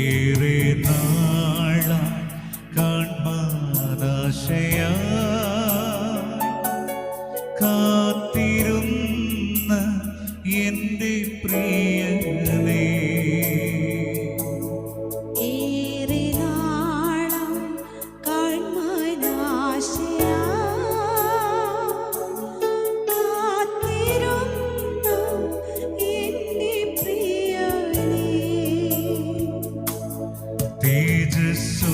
ഏറെ നാളാ കാൺമാനാശയ തേജസ്സോടെ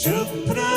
Supra.